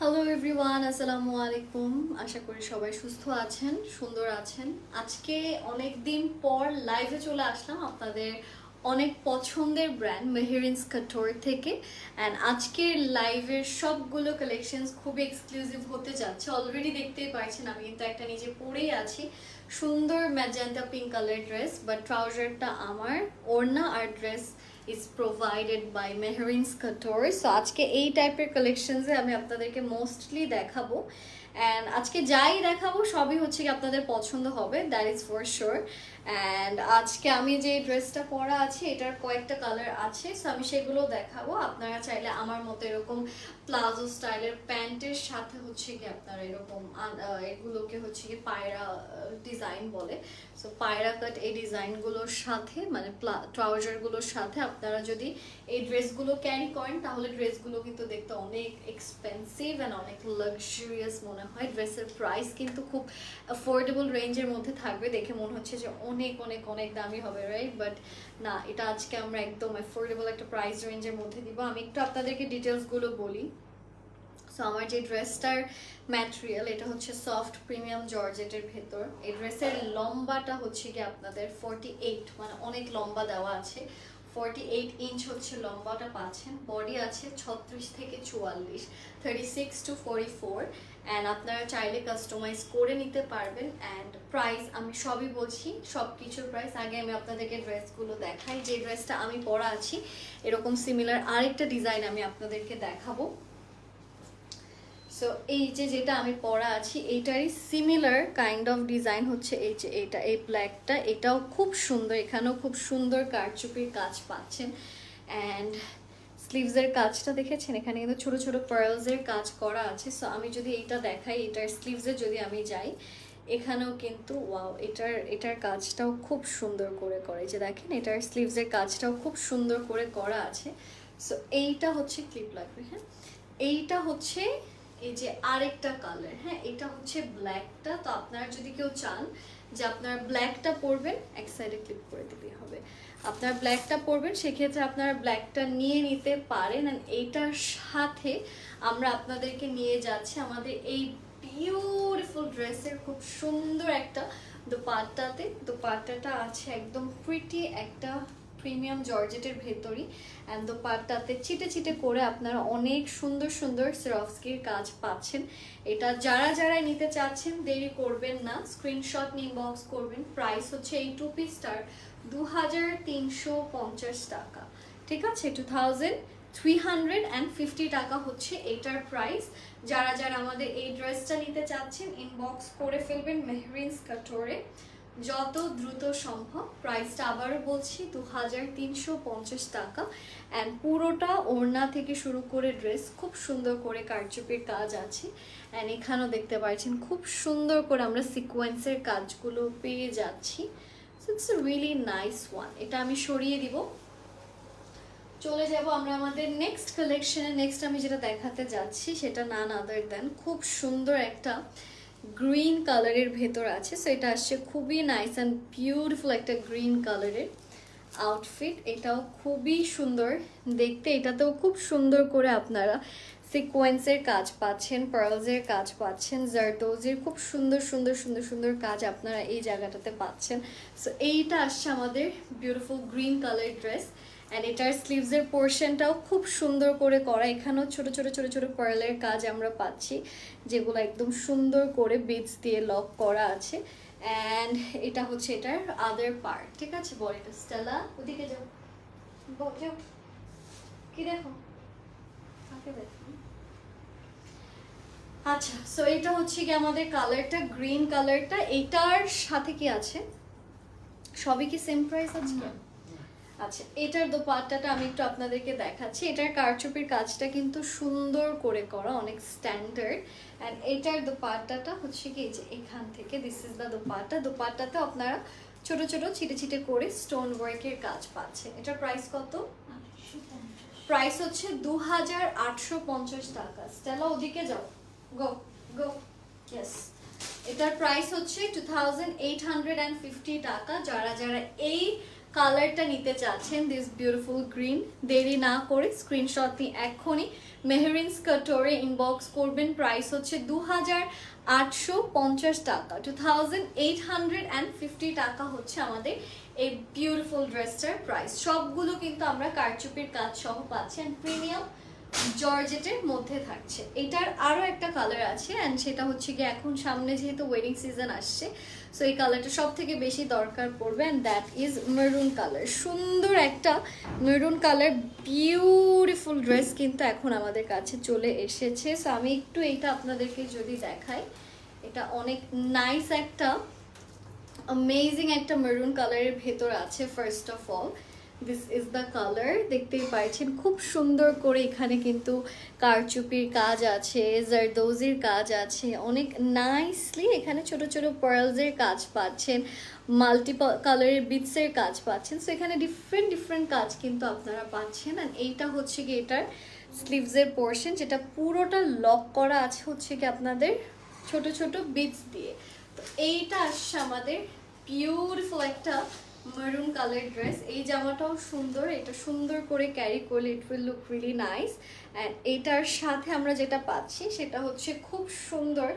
Hello everyone আসসালামু আলাইকুম আশা করি সবাই সুস্থ আছেন, সুন্দর আছেন। আজকে অনেক দিন পর লাইভে চলে আসলাম আপনাদের অনেক পছন্দের ব্র্যান্ড মেহেরিন্স কাটোর থেকে। অ্যান্ড আজকের লাইভের সবগুলো কালেকশনস খুবই এক্সক্লুসিভ হতে যাচ্ছে। অলরেডি দেখতেই পারছেন, আমি কিন্তু একটা নিজে পরেই আছি। সুন্দর magenta pink colour dress but ট্রাউজারটা আমার, ওড়না আর ড্রেস ইজ প্রোভাইডেড বাই মেহরিনস কাটোর সো আজকে এই টাইপের কালেকশনসে আমি আপনাদেরকে মোস্টলি দেখাবো। অ্যান্ড আজকে যাই দেখাবো, সবই হচ্ছে কি আপনাদের পছন্দ হবে that is for sure and আজকে আমি যে ড্রেসটা পরা আছে, এটার কয়েকটা কালার আছে সো আমি সেগুলো দেখাবো। আপনারা চাইলে আমার মতো এরকম প্লাজো স্টাইলের প্যান্টের সাথে হচ্ছে কি আপনারা এরকম এগুলোকে হচ্ছে কি পায়রা ডিজাইন বলে। সো পায়রা কাট এই ডিজাইনগুলোর সাথে মানে প্লা ট্রাউজারগুলোর সাথে আপনারা যদি এই ড্রেসগুলো ক্যারি করেন, তাহলে ড্রেসগুলো কিন্তু দেখতে অনেক এক্সপেন্সিভ অ্যান্ড অনেক লাক্সারিয়াস মনে হয়। ড্রেসের প্রাইস কিন্তু খুব অ্যাফোর্ডেবল রেঞ্জের মধ্যে থাকবে। দেখে মনে হচ্ছে যে অনেক অনেক অনেক দামি হবে রাইট বাট না, এটা আজকে আমরা একদম অ্যাফোর্ডেবল একটা প্রাইস রেঞ্জের মধ্যে দিব। আমি একটু আপনাদেরকে ডিটেলসগুলো বলি। সো আমার যে ড্রেসটার ম্যাটেরিয়াল এটা হচ্ছে সফট প্রিমিয়াম জর্জেটের ভেতর। এই ড্রেসের লম্বাটা হচ্ছে কি আপনাদের ফর্টি এইট মানে অনেক লম্বা দেওয়া আছে। ফর্টি এইট ইঞ্চ হচ্ছে লম্বাটা পাচ্ছেন বডি আছে ছত্রিশ থেকে চুয়াল্লিশ thirty six to forty four and আপনারা চাইলে কাস্টমাইজ করে নিতে পারবেন অ্যান্ড প্রাইস আমি সবই বলছি সব কিছুর প্রাইস আগে আমি আপনাদেরকে ড্রেসগুলো দেখাই, যে ড্রেসটা আমি পরা আছি, এরকম সিমিলার আরেকটা ডিজাইন আমি আপনাদেরকে দেখাবো। সো এই যে যেটা আমি পরা আছি, এইটারই সিমিলার কাইন্ড অফ ডিজাইন হচ্ছে এই যে এটা। এই ব্ল্যাকটা এটাও খুব সুন্দর, এখানেও খুব সুন্দর কারচুপির কাজ পাচ্ছেন। অ্যান্ড স্লিভসের কাজটা দেখেছেন? এখানে কিন্তু ছোট ছোট পার্লসের কাজ করা আছে। সো আমি যদি এইটা দেখাই এটার স্লিভসে যদি আমি যাই, এখানেও কিন্তু ওয়াও এটার এটার কাজটাও খুব সুন্দর করে করে। যে দেখেন, এটার স্লিভসের কাজটাও খুব সুন্দর করে করা আছে। সো এইটা হচ্ছে ক্লিপ লাগবে হ্যাঁ? এইটা হচ্ছে এই যে আরেকটা কালার হ্যাঁ এটা হচ্ছে ব্ল্যাকটা তো আপনারা যদি কেউ চান যে আপনার ব্ল্যাকটা পরবেন, এক সাইডে ক্লিক করে দিলেই হবে। আপনার ব্ল্যাকটা পরবেন, সেক্ষেত্রে আপনারা ব্ল্যাকটা নিয়ে নিতে পারেন অ্যান্ড এইটার সাথে আমরা আপনাদেরকে নিয়ে যাচ্ছি আমাদের এই বিউটিফুল ড্রেসের খুব সুন্দর একটা দোপাট্টাতে। দোপাট্টাটা আছে একদম প্রিটি একটা প্রিমিয়াম জর্জেটের ভেতরই অ্যান্ড দোপাট্টাতে চিটে চিটে করে আপনারা অনেক সুন্দর সুন্দর সিরফস্কির কাজ পাচ্ছেন। এটা যারা যারা নিতে চাচ্ছেন, দেরি করবেন না। স্ক্রিনশট নিয়ে বক্স করবেন। প্রাইস হচ্ছে এই টু পিসটার দু হাজার তিনশো পঞ্চাশ টাকা। ঠিক আছে? Two thousand three hundred and fifty টাকা হচ্ছে এইটার প্রাইস যারা যারা আমাদের এই ড্রেসটা নিতে চাচ্ছেন ইনবক্স করে ফেলবেন মেহরিন্স কাটোরে যত দ্রুত সম্ভব প্রাইসটা আবারও বলছি দু হাজার তিনশো পঞ্চাশ টাকা। অ্যান্ড পুরোটা ওড়না থেকে শুরু করে ড্রেস খুব সুন্দর করে কারচুপির কাজ আছে। অ্যান্ড এখানেও দেখতে পাচ্ছেন খুব সুন্দর করে আমরা সিকোয়েন্সের কাজগুলো পেয়ে যাচ্ছি। It's a really nice one এটা আমি সরিয়ে দিব। চলে যাব আমরা আমাদের নেক্সট কালেকশনে নেক্সট আমি যেটা দেখাতে যাচ্ছি সেটা নান আদার দেন খুব সুন্দর একটা গ্রিন কালারের ভেতর আছে সো এটা আসছে খুবই নাইস অ্যান্ড বিউটিফুল একটা গ্রিন কালারের আউটফিট এটাও খুবই সুন্দর। দেখতে এটাতেও খুব সুন্দর করে আপনারা সিকোয়েন্সের কাজ পাচ্ছেন পার্লসের কাজ পাচ্ছেন জারদোজের খুব সুন্দর সুন্দর সুন্দর সুন্দর কাজ আপনারা এই জায়গাটাতে পাচ্ছেন। সো এইটা আসছে আমাদের beautiful green colour dress and এটার স্লিভসের পোর্শনটাও খুব সুন্দর করে করা। এখানেও ছোট ছোট ছোট ছোট পার্লের কাজ আমরা পাচ্ছি, যেগুলো একদম সুন্দর করে বিটস দিয়ে লক করা আছে। অ্যান্ড এটা হচ্ছে এটার আদার পার্ট ঠিক আছে? বডিটা স্টেলা ওদিকে যাও। যাও। কি দেখো? কাকে দেখো? আচ্ছা সো এটা হচ্ছে কি আমাদের কালারটা গ্রিন কালারটা এইটার সাথে কি আছে? সবই কি সেম প্রাইস আছে আচ্ছা এটার দোপাট্টাটা আমি একটু আপনাদেরকে দেখাচ্ছি। এটার কারচুপির কাজটা কিন্তু সুন্দর করে করা, অনেক স্ট্যান্ডার্ড অ্যান্ড এটার দোপাট্টাটা হচ্ছে কি যে এখান থেকে দিস ইজ দ্য দোপাট্টা। দোপাট্টাতে আপনারা ছোট ছোট, ছিটে ছিটে করে স্টোন ওয়ার্কের কাজ পাচ্ছেন। এটার প্রাইস কত? প্রাইস হচ্ছে দু হাজার আটশো পঞ্চাশ টাকা। স্টেলা ওদিকে যাও। গো গো ইয়েস এটার প্রাইস হচ্ছে two thousand eight hundred and fifty টাকা। যারা যারা এই কালারটা নিতে চাচ্ছেন দিস বিউটিফুল গ্রিন দেরি না করে স্ক্রিনশট নিয়ে এখনই মেহরিন স্কার্টরে ইনবক্স করবেন। প্রাইস হচ্ছে দু হাজার আটশো পঞ্চাশ টাকা। Two thousand eight hundred and fifty টাকা হচ্ছে আমাদের এই বিউটিফুল ড্রেসটার প্রাইস সবগুলো কিন্তু আমরা কারচুপির কাজ সহ পাচ্ছি। অ্যান্ড প্রিমিয়াম জর্জেটের মধ্যে থাকছে। এটার আরও একটা কালার আছে অ্যান্ড সেটা হচ্ছে গিয়ে এখন সামনে যেহেতু ওয়েডিং সিজন আসছে সো এই কালারটা সব থেকে বেশি দরকার পড়বে and that is maroon colour সুন্দর একটা মেরুন কালার বিউটিফুল ড্রেস কিন্তু এখন আমাদের কাছে চলে এসেছে। সো আমি একটু এইটা আপনাদেরকে যদি দেখাই, এটা অনেক নাইস একটা অ্যামেজিং একটা মেরুন কালারের ভেতর আছে first of all this is the colour দেখতেই পাচ্ছেন খুব সুন্দর করে এখানে কিন্তু কারচুপির কাজ আছে, জারদৌজির কাজ আছে। অনেক নাইসলি এখানে ছোট ছোট পার্লসের কাজ পাচ্ছেন মাল্টি কালারের বিটসের কাজ পাচ্ছেন। সো এখানে ডিফারেন্ট ডিফারেন্ট কাজ কিন্তু আপনারা পাচ্ছেন। অ্যান্ড এইটা হচ্ছে কি এটার স্লিভসের পোর্শন যেটা পুরোটা লক করা আছে হচ্ছে কি আপনাদের ছোট ছোট বিটস দিয়ে। তো এইটা আসছে আমাদের বিউটিফুল একটা মারুন কালার ড্রেস এই জামাটাও সুন্দর, এটা সুন্দর করে ক্যারি করলে it will look really nice and এটার সাথে আমরা যেটা পাচ্ছি সেটা হচ্ছে খুব সুন্দর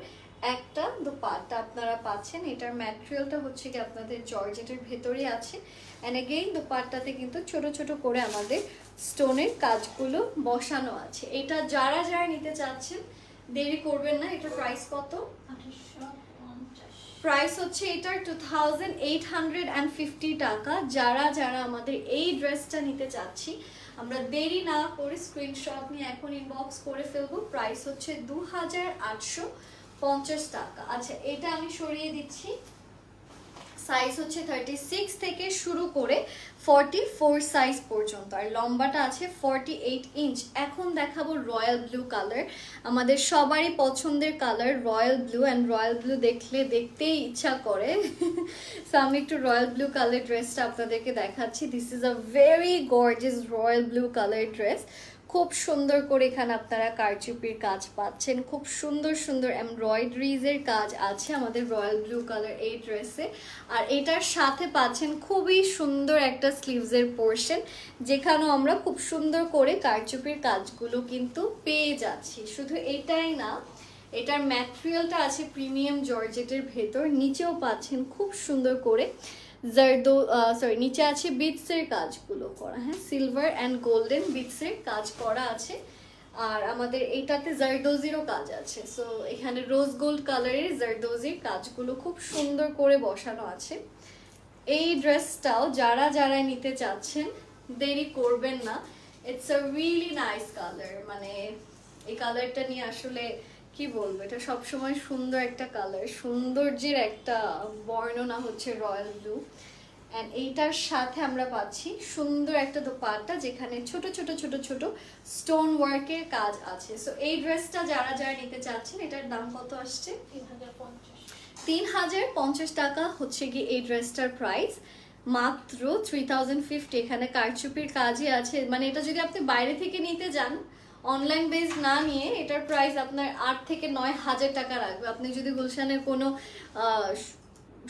একটা দোপাট্টা আপনারা পাচ্ছেন। এটার ম্যাটেরিয়ালটা হচ্ছে কি আপনাদের জর্জেটের ভেতরেই আছে। অ্যান্ড এগেইন দোপাট্টাতে কিন্তু ছোট ছোট করে আমাদের স্টোনের কাজগুলো বসানো আছে। এটা যারা যারা নিতে চাচ্ছেন, দেরি করবেন না। এটার প্রাইস কত? প্রাইস হচ্ছে এটার two thousand eight hundred and fifty টাকা। যারা যারা আমাদের এই ড্রেসটা নিতে চাচ্ছি, আমরা দেরি না করে স্ক্রিনশট নিয়ে এখন ইনবক্স করে ফেলব। প্রাইস হচ্ছে দু হাজার আটশো পঞ্চাশ টাকা। আচ্ছা এটা আমি সরিয়ে দিচ্ছি। সাইজ হচ্ছে থার্টি সিক্স থেকে শুরু করে ফর্টি ফোর সাইজ পর্যন্ত। আর লম্বাটা আছে ফর্টি এইট ইঞ্চ এখন দেখাবো রয়্যাল ব্লু কালার আমাদের সবারই পছন্দের colour royal blue and royal blue দেখলে দেখতেই ইচ্ছা করে। সো আমি একটু রয়্যাল ব্লু কালার ড্রেসটা আপনাদেরকে দেখাচ্ছি। This is a very gorgeous royal blue colour dress খুব সুন্দর করে এখানে আপনারা কারচুপির কাজ পাচ্ছেন। খুব সুন্দর সুন্দর এমব্রয়ডারিজের কাজ আছে আমাদের রয়্যাল ব্লু কালার এই ড্রেসে আর এটার সাথে পাচ্ছেন খুবই সুন্দর একটা স্লিভসের পোর্শন, যেখানেও আমরা খুব সুন্দর করে কারচুপির কাজগুলো কিন্তু পেয়ে যাচ্ছি। শুধু এটাই না, এটার ম্যাটেরিয়ালটা আছে প্রিমিয়াম জর্জেটের ভেতর, নিচেও পাচ্ছেন খুব সুন্দর করে। জারদো সরি নিচে আছে বিটসের কাজগুলো করা হ্যাঁ? সিলভার অ্যান্ড গোল্ডেন বিটসের কাজ করা আছে। আর আমাদের এইটাতে জারদোজিরও কাজ আছে। সো এখানে রোজ গোল্ড কালারের জারদোজির কাজগুলো খুব সুন্দর করে বসানো আছে। এই ড্রেসটাও যারা যারা নিতে চাচ্ছেন, দেরি করবেন না। It's a really nice colour মানে এই কালারটা নিয়ে আসলে কি বলব? এটা সবসময় সুন্দর একটা কালার সৌন্দর্যের একটা বর্ণনা হচ্ছে রয়্যাল ব্লু অ্যান্ড এইটার সাথে আমরা পাচ্ছি সুন্দর একটা দোপাট্টা যেখানে ছোট ছোট ছোট ছোট স্টোন ওয়ার্কের কাজ আছে। সো এই ড্রেসটা যারা যারা নিতে চাচ্ছেন, এটার দাম কত আসছে? তিন হাজার পঞ্চাশ টাকা হচ্ছে কি এই ড্রেসটার প্রাইস মাত্র থ্রি থাউজেন্ড ফিফটি এখানে কারচুপির কাজই আছে। মানে এটা যদি আপনি বাইরে থেকে নিতে যান অনলাইন বেস না নিয়ে এটার প্রাইস আপনার আট থেকে নয় হাজার টাকা রাখবে। আপনি যদি গুলশানের কোনো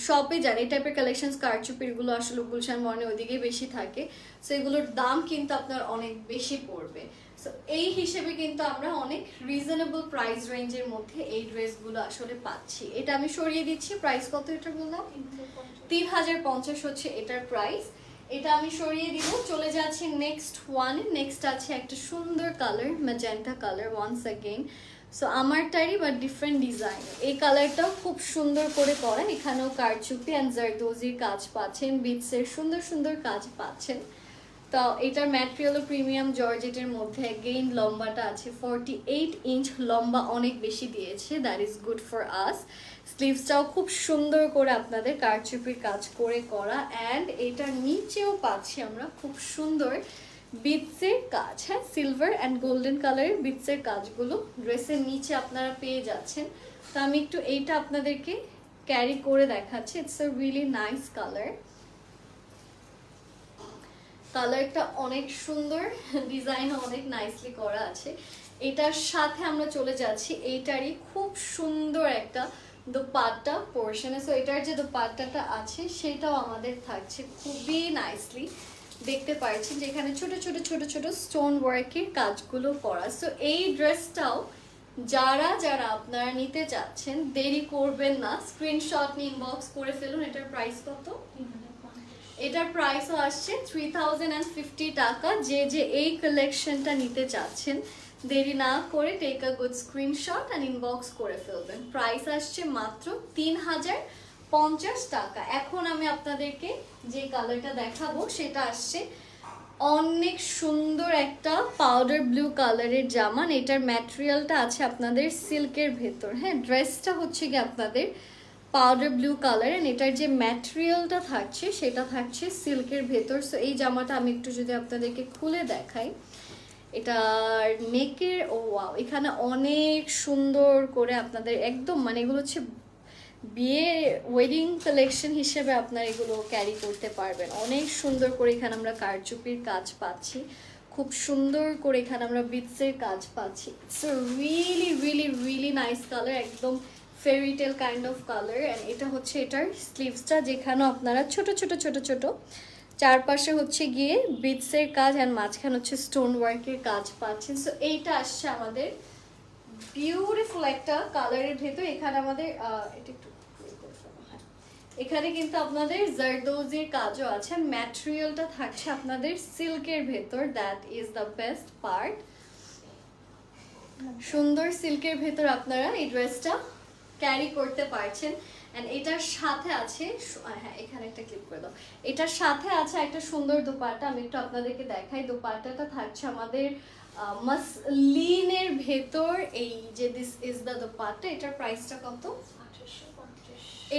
শপে যান এই টাইপের কালেকশন কারচুপিরগুলো আসলে গুলশান মনে ওদিকেই বেশি থাকে। সো এগুলোর দাম কিন্তু আপনার অনেক বেশি পড়বে। সো এই হিসেবে কিন্তু আমরা অনেক রিজনেবল প্রাইস রেঞ্জের মধ্যে এই ড্রেসগুলো আসলে পাচ্ছি। এটা আমি সরিয়ে দিচ্ছি। প্রাইস কত এটা বললাম? তিন হাজার পঞ্চাশ হচ্ছে এটার প্রাইস এটা আমি সরিয়ে দিব। চলে যাচ্ছি নেক্সট ওয়ান নেক্সট আছে একটা সুন্দর colour magenta colour once again so আমারটারই বা ডিফারেন্ট ডিজাইন এই কালারটাও খুব সুন্দর করে করেন এখানেও কারচুপি অ্যান্ড জারদোজির কাজ পাচ্ছেন বিটসের সুন্দর সুন্দর কাজ পাচ্ছেন। তো এটার ম্যাটেরিয়ালও প্রিমিয়াম জর্জেটের মধ্যে গেইন লম্বাটা আছে ফর্টি এইট ইঞ্চ লম্বা অনেক বেশি দিয়েছে that is good for us স্লিভসটাও খুব সুন্দর করে আপনাদের কারচুপির কাজ করে করা অ্যান্ড এটার নিচেও পাচ্ছি আমরা খুব সুন্দর বিটসের কাজ হ্যাঁ সিলভার অ্যান্ড গোল্ডেন কালারের বিটসের কাজগুলো। ড্রেসের নিচে আপনারা পেয়ে যাচ্ছেন। তো আমি একটু এইটা আপনাদেরকে ক্যারি করে দেখাচ্ছি it's a really nice colour কালারটা অনেক সুন্দর, ডিজাইনও অনেক নাইসলি করা আছে। এটার সাথে আমরা চলে যাচ্ছি, এইটারই খুব সুন্দর একটা দোপাট্টা পোর্শনে সো এটার যে দোপাট্টাটা আছে, সেটাও আমাদের থাকছে খুবই নাইসলি দেখতে পাচ্ছেন যেখানে ছোট ছোট ছোট ছোট স্টোন ওয়ার্কের কাজগুলো করা। সো এই ড্রেসটাও যারা যারা আপনারা নিতে চাচ্ছেন দেরি করবেন না। স্ক্রিনশট নিয়ে ইনবক্স করে ফেলুন, এটার প্রাইস কত? এটার প্রাইসও আসছে থ্রি টাকা। যে যে এই কালেকশনটা নিতে চাচ্ছেন, দেরি না করে take a good screenshot and inbox করে ফেলবেন। প্রাইস আসছে মাত্র তিন হাজার পঞ্চাশ টাকা। এখন আমি আপনাদেরকে যে কালারটা দেখাবো, সেটা আসছে অনেক সুন্দর একটা পাউডার ব্লু কালারের জামান এটার ম্যাটেরিয়ালটা আছে আপনাদের সিল্কের ভেতর। হ্যাঁ ড্রেসটা হচ্ছে কি আপনাদের পাউডার ব্লু কালার এন্ড এটার যে ম্যাটেরিয়ালটা থাকছে, সেটা থাকছে সিল্কের ভেতর। সো এই জামাটা আমি একটু যদি আপনাদেরকে খুলে দেখাই। এটার নেকের ও ওয়াও এখানে অনেক সুন্দর করে আপনাদের একদম মানে এগুলো হচ্ছে বিয়ে ওয়েডিং কালেকশন হিসেবে আপনারা এগুলো ক্যারি করতে পারবেন। অনেক সুন্দর করে এখানে আমরা কারচুপির কাজ পাচ্ছি। খুব সুন্দর করে এখানে আমরা বিটসের কাজ পাচ্ছি। It's really really really nice colour একদম fairytale kind of colour and এটা হচ্ছে এটার স্লিভসটা যেখানেও আপনারা ছোট ছোট ছোট ছোট চারপাশে হচ্ছে গিয়ে বিটসের কাজ অ্যান্ড মাঝখানে হচ্ছে স্টোন ওয়ার্কের কাজ পাচ্ছেন। সো এইটা আসছে আমাদের বিউটিফুল একটা কালারের ভেতর। এখানে আমাদের এটা একটু হ্যাঁ। এখানে কিন্তু আপনাদের জারদোজির কাজও আছে। ম্যাটেরিয়ালটা থাকছে আপনাদের সিল্কের ভেতর। That is the best part সুন্দর সিল্কের ভেতর আপনারা এই ড্রেসটা ক্যারি করতে পারছেন। অ্যান্ড এটার সাথে আছে হ্যাঁ এখানে একটা ক্লিক করে দাও। এটার সাথে আছে একটা সুন্দর দোপাট্টা আমি একটু আপনাদেরকে দেখাই। দোপাট্টাটা থাকছে আমাদের মাসলিনের ভেতর। এই যে দিস ইজ দ্য দোপাট্টা এটার প্রাইসটা কত?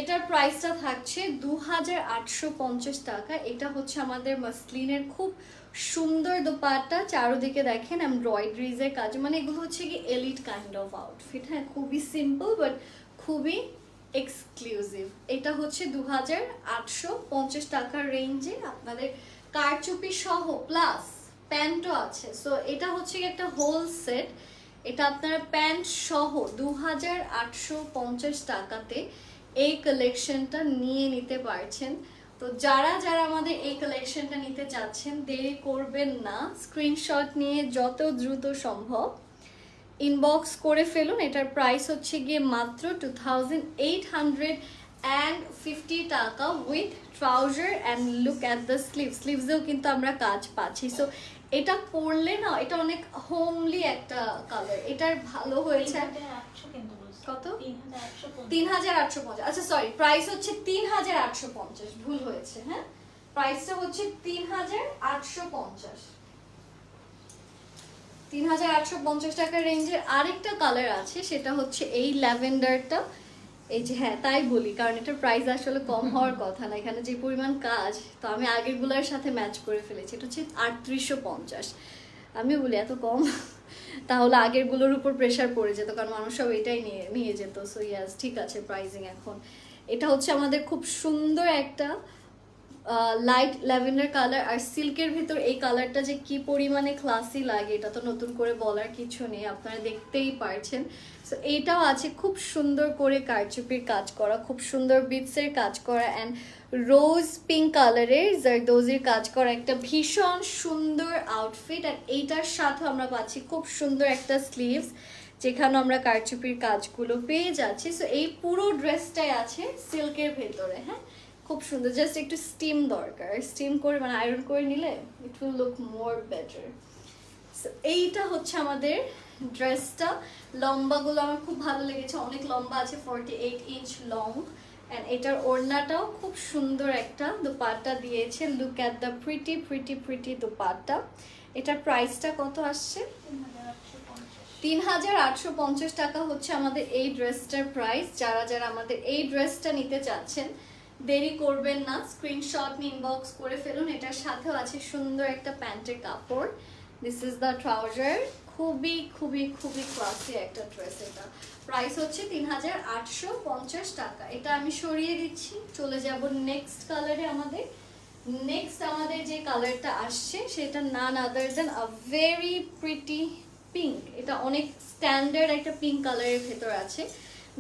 এটার প্রাইসটা থাকছে দু হাজার আটশো পঞ্চাশ টাকা। এটা হচ্ছে আমাদের মাসলিনের খুব সুন্দর দোপাট্টা। চারোদিকে দেখেন এমব্রয়ডারিজের কাজ। মানে এগুলো হচ্ছে কি এলিট কাইন্ড অফ আউটফিট হ্যাঁ খুবই সিম্পল বাট খুবই এক্সক্লুসিভ এটা হচ্ছে দু হাজার আটশো পঞ্চাশ টাকার রেঞ্জে আপনাদের কারচুপি সহ প্লাস প্যান্টও আছে। সো এটা হচ্ছে একটা হোল সেট এটা আপনারা প্যান্ট সহ দু হাজার আটশো পঞ্চাশ টাকাতে এই কালেকশনটা নিয়ে নিতে পারছেন। তো যারা যারা আমাদের এই কালেকশনটা নিতে চাচ্ছেন, দেরি করবেন না। স্ক্রিনশট নিয়ে যত দ্রুত সম্ভব ইনবক্স করে ফেলুন। এটার প্রাইস হচ্ছে গিয়ে মাত্র two thousand eight hundred and fifty টাকা with trouser and look at the sleeve স্লিভসেও কিন্তু আমরা কাজ পাচ্ছি। সো এটা পরলে না এটা অনেক হোমলি একটা কালার এটার ভালো হয়েছে। কত? তিন হাজার আটশো পঞ্চাশ। আচ্ছা সরি প্রাইস হচ্ছে তিন হাজার আটশো পঞ্চাশ। ভুল হয়েছে হ্যাঁ? প্রাইসটা হচ্ছে তিন হাজার আটশো পঞ্চাশ। তিন হাজার আটশো পঞ্চাশ টাকার রেঞ্জের আরেকটা কালার আছে সেটা হচ্ছে এই ল্যাভেন্ডারটা। এই যে হ্যাঁ তাই বলি কারণ এটার প্রাইস আসলে কম হওয়ার কথা না এখানে যে পরিমাণ কাজ তো আমি আগেরগুলোর সাথে ম্যাচ করে ফেলেছি এটা হচ্ছে আটত্রিশশো পঞ্চাশ। আমি বলি এত কম? তাহলে আগেরগুলোর উপর প্রেশার পড়ে যেত কারণ মানুষ সব এটাই নিয়ে নিয়ে যেত। সো ইয়াস ঠিক আছে প্রাইজিং এখন। এটা হচ্ছে আমাদের খুব সুন্দর একটা লাইট ল্যাভেন্ডার কালার আর সিল্কের ভিতর এই কালারটা যে কি পরিমাণে ক্লাসি লাগে, এটা তো নতুন করে বলার কিছু নেই, আপনারা দেখতেই পারছেন। সো এইটাও আছে খুব সুন্দর করে কারচুপির কাজ করা, খুব সুন্দর বিটসের কাজ করা অ্যান্ড রোজ পিঙ্ক কালারের জারদোজির কাজ করা একটা ভীষণ সুন্দর আউটফিট আর এইটার সাথে আমরা পাচ্ছি খুব সুন্দর একটা স্লিভস যেখানে আমরা কারচুপির কাজগুলো পেয়ে যাচ্ছি। সো এই পুরো ড্রেসটাই আছে সিল্কের ভেতরে হ্যাঁ? খুব সুন্দর জাস্ট একটু স্টিম দরকার। স্টিম করে মানে আয়রন করে নিলে it will look more better এইটা হচ্ছে আমাদের ড্রেসটা লম্বাগুলো আমার খুব ভালো লেগেছে। অনেক লম্বা আছে forty eight inch long and এটার ওড়নাটাও খুব সুন্দর একটা দোপাট্টা দিয়েছে। Look at the pretty pretty pretty dupatta. এটার প্রাইসটা কত আসছে? তিন হাজার আটশো পঞ্চাশ টাকা হচ্ছে আমাদের এই ড্রেসটার প্রাইস যারা যারা আমাদের এই ড্রেসটা নিতে চাচ্ছেন দেরি করবেন না স্ক্রিনশট নিয়ে ইনবক্স করে ফেলুন, এটার সাথেও আছে সুন্দর একটা প্যান্টের কাপড়। দিস ইজ দ্য ট্রাউজার খুবই খুবই খুবই ক্লাসি একটা ড্রেস এটা। প্রাইস হচ্ছে তিন হাজার আটশো পঞ্চাশ টাকা। এটা আমি সরিয়ে দিচ্ছি, চলে যাব নেক্সট কালারে আমাদের। নেক্সট আমাদের যে কালারটা আসছে, সেটা none other than a very pretty pink এটা অনেক স্ট্যান্ডার্ড একটা পিঙ্ক কালারের ভেতর আছে।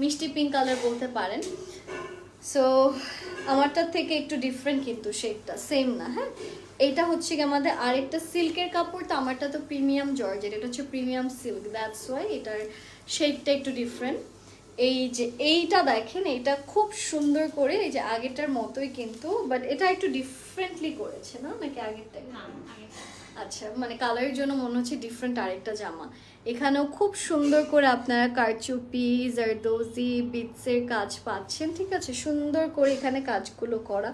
মিষ্টি পিঙ্ক কালার বলতে পারেন। সো আমারটার থেকে একটু ডিফারেন্ট কিন্তু শেডটা সেম না হ্যাঁ? এটা হচ্ছে কি আমাদের আরেকটা সিল্কের কাপড়, তো আমারটা তো প্রিমিয়াম জর্জেট এটা হচ্ছে প্রিমিয়াম সিল্ক দ্যাটস ওয়াই এটার শেডটা একটু ডিফারেন্ট এই যে এইটা দেখেন এটা খুব সুন্দর করে, এই যে আগেরটার মতোই কিন্তু বাট এটা একটু ডিফারেন্টলি করেছে, না? নাকি আগেরটা না। আচ্ছা মানে কালারের জন্য মনে হচ্ছে ডিফারেন্ট আরেকটা জামা। এখানেও খুব সুন্দর করে আপনারা কারচুপি জারদোজি বিটসের কাজ পাচ্ছেন, ঠিক আছে? সুন্দর করে এখানে কাজগুলো করা।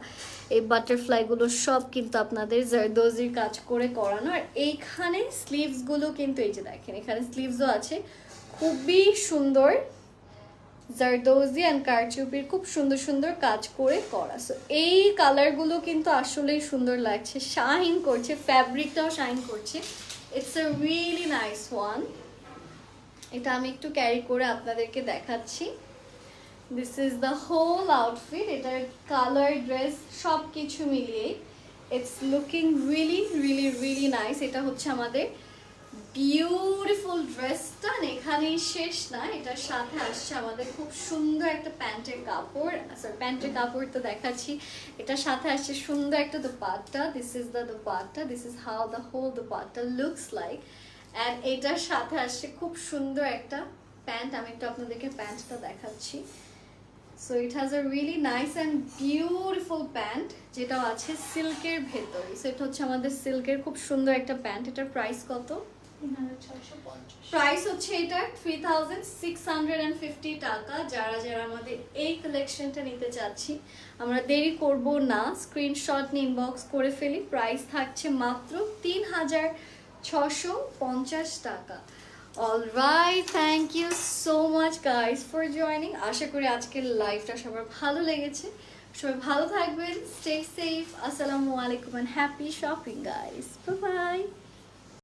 এই বাটারফ্লাইগুলো সব কিন্তু আপনাদের জারদোজির কাজ করে করানো। আর এইখানে স্লিভসগুলো কিন্তু এই যে দেখেন, এখানে স্লিভসও আছে। খুবই সুন্দর জারদোজি অ্যান্ড কারচুপির খুব সুন্দর সুন্দর কাজ করে করা। সো এই কালারগুলো কিন্তু আসলেই সুন্দর লাগছে শাইন করছে ফ্যাব্রিকটাও শাইন করছে। It's a really nice one এটা আমি একটু ক্যারি করে আপনাদেরকে দেখাচ্ছি। This is the whole outfit এটার কালার ড্রেস সব কিছু মিলিয়ে it's looking really really really nice এটা হচ্ছে আমাদের বিউটিফুল ড্রেসটা এখানেই শেষ না, এটার সাথে আসছে আমাদের খুব সুন্দর একটা প্যান্টের কাপড় সরি প্যান্টের কাপড় তো দেখাচ্ছি, এটার সাথে আসছে সুন্দর একটা dupatta this is the dupatta this is how the whole dupatta looks like and এটার সাথে আসছে খুব সুন্দর একটা প্যান্ট, আমি একটু আপনাদেরকে প্যান্টটা দেখাচ্ছি so it has a really nice and beautiful pant যেটাও আছে সিল্কের ভেতরে সো এটা হচ্ছে আমাদের সিল্কের খুব সুন্দর একটা প্যান্ট এটার প্রাইস কত? প্রাইস হচ্ছে এটা three thousand six hundred and fifty টাকা। যারা যারা আমাদের এই কালেকশনটা নিতে চাচ্ছি, আমরা দেরি করব না। স্ক্রিনশট নিয়ে ইনবক্স করে ফেলি। প্রাইস থাকছে মাত্র তিন হাজার ছশো পঞ্চাশ টাকা। All right thank you so much guys for joining আশা করি আজকের লাইভটা সবার ভালো লেগেছে। সবাই ভালো থাকবেন স্টে সেফ আসসালামু আলাইকুম and happy shopping guys bye